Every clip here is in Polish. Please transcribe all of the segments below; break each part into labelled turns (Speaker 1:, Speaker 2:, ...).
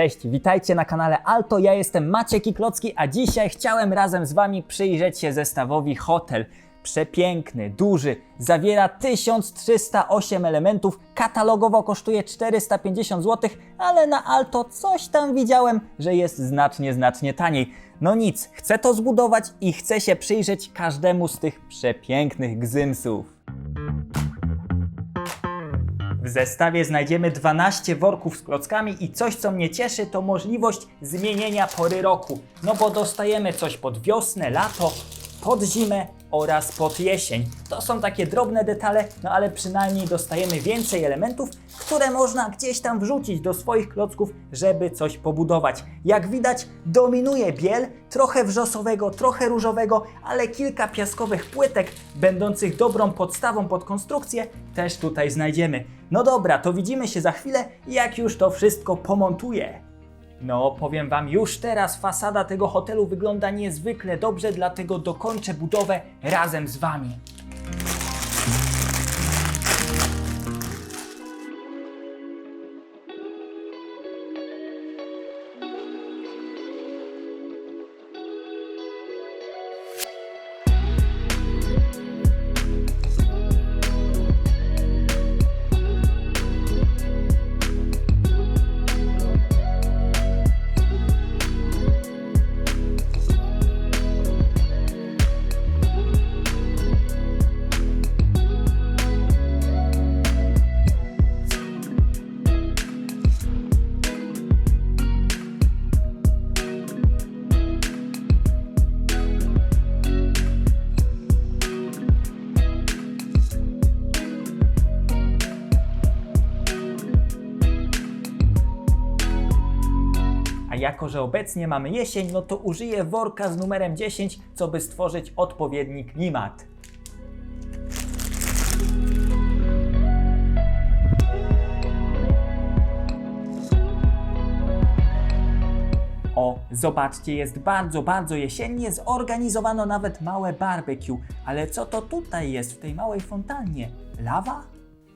Speaker 1: Cześć, witajcie na kanale Alto, ja jestem Maciek i Klocki, a dzisiaj chciałem razem z Wami przyjrzeć się zestawowi hotel. Przepiękny, duży, zawiera 1308 elementów, katalogowo kosztuje 450 zł, ale na Alto coś tam widziałem, że jest znacznie, znacznie taniej. No nic, chcę to zbudować i chcę się przyjrzeć każdemu z tych przepięknych gzymsów. Zestawie znajdziemy 12 worków z klockami i coś, co mnie cieszy, to możliwość zmienienia pory roku. No bo dostajemy coś pod wiosnę, lato, pod zimę oraz pod jesień. To są takie drobne detale, no ale przynajmniej dostajemy więcej elementów, które można gdzieś tam wrzucić do swoich klocków, żeby coś pobudować. Jak widać, dominuje biel, trochę wrzosowego, trochę różowego, ale kilka piaskowych płytek, będących dobrą podstawą pod konstrukcję, też tutaj znajdziemy. No dobra, to widzimy się za chwilę, jak już to wszystko pomontuję. No, powiem Wam, już teraz fasada tego hotelu wygląda niezwykle dobrze, dlatego dokończę budowę razem z Wami. Jako, że obecnie mamy jesień, no to użyję worka z numerem 10, co by stworzyć odpowiedni klimat. O, zobaczcie, jest bardzo, bardzo jesiennie, zorganizowano nawet małe barbecue. Ale co to tutaj jest w tej małej fontannie? Lawa?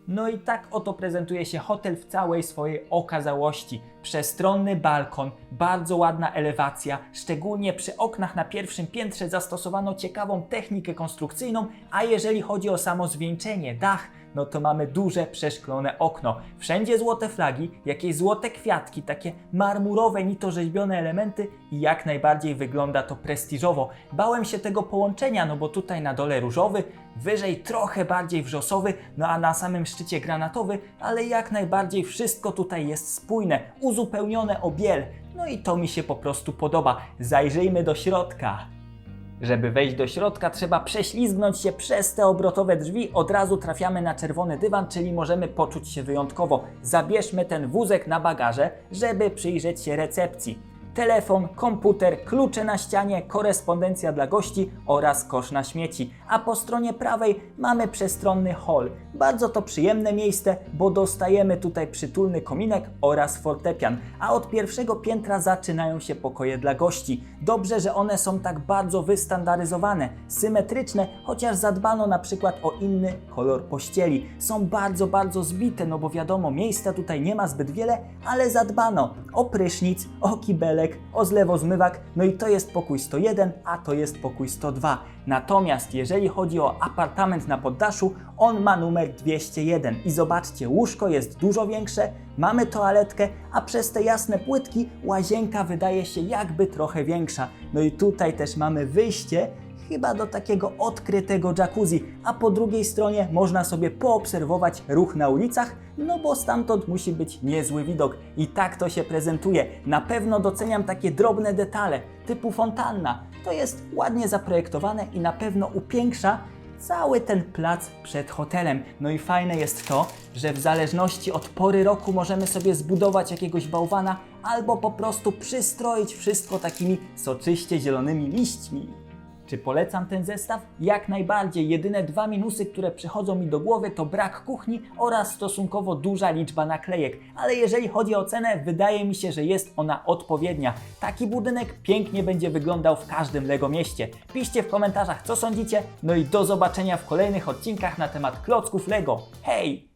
Speaker 1: No i tak oto prezentuje się hotel w całej swojej okazałości. Przestronny balkon, bardzo ładna elewacja, szczególnie przy oknach na pierwszym piętrze zastosowano ciekawą technikę konstrukcyjną, a jeżeli chodzi o samo zwieńczenie, dach, no to mamy duże przeszklone okno. Wszędzie złote flagi, jakieś złote kwiatki, takie marmurowe, nitorzeźbione elementy i jak najbardziej wygląda to prestiżowo. Bałem się tego połączenia, no bo tutaj na dole różowy, wyżej trochę bardziej wrzosowy, no a na samym szczycie granatowy, ale jak najbardziej wszystko tutaj jest spójne, uzupełnione o biel. No i to mi się po prostu podoba. Zajrzyjmy do środka. Żeby wejść do środka, trzeba prześlizgnąć się przez te obrotowe drzwi. Od razu trafiamy na czerwony dywan, czyli możemy poczuć się wyjątkowo. Zabierzmy ten wózek na bagaże, żeby przyjrzeć się recepcji. Telefon, komputer, klucze na ścianie, korespondencja dla gości oraz kosz na śmieci. A po stronie prawej mamy przestronny hall. Bardzo to przyjemne miejsce, bo dostajemy tutaj przytulny kominek oraz fortepian. A od pierwszego piętra zaczynają się pokoje dla gości. Dobrze, że one są tak bardzo wystandaryzowane, symetryczne, chociaż zadbano na przykład o inny kolor pościeli. Są bardzo, bardzo zbite, no bo wiadomo, miejsca tutaj nie ma zbyt wiele, ale zadbano o prysznic, o kibelek, o zlewozmywak, no i to jest pokój 101, a to jest pokój 102. Natomiast jeżeli chodzi o apartament na poddaszu, on ma numer 201 i zobaczcie, łóżko jest dużo większe, mamy toaletkę, a przez te jasne płytki łazienka wydaje się jakby trochę większa. No i tutaj też mamy wyjście, chyba do takiego odkrytego jacuzzi, a po drugiej stronie można sobie poobserwować ruch na ulicach, no bo stamtąd musi być niezły widok i tak to się prezentuje. Na pewno doceniam takie drobne detale, typu fontanna. To jest ładnie zaprojektowane i na pewno upiększa cały ten plac przed hotelem. No i fajne jest to, że w zależności od pory roku możemy sobie zbudować jakiegoś bałwana albo po prostu przystroić wszystko takimi soczyście zielonymi liśćmi. Czy polecam ten zestaw? Jak najbardziej. Jedyne dwa minusy, które przychodzą mi do głowy to brak kuchni oraz stosunkowo duża liczba naklejek. Ale jeżeli chodzi o cenę, wydaje mi się, że jest ona odpowiednia. Taki budynek pięknie będzie wyglądał w każdym Lego mieście. Piszcie w komentarzach, co sądzicie. No i do zobaczenia w kolejnych odcinkach na temat klocków Lego. Hej!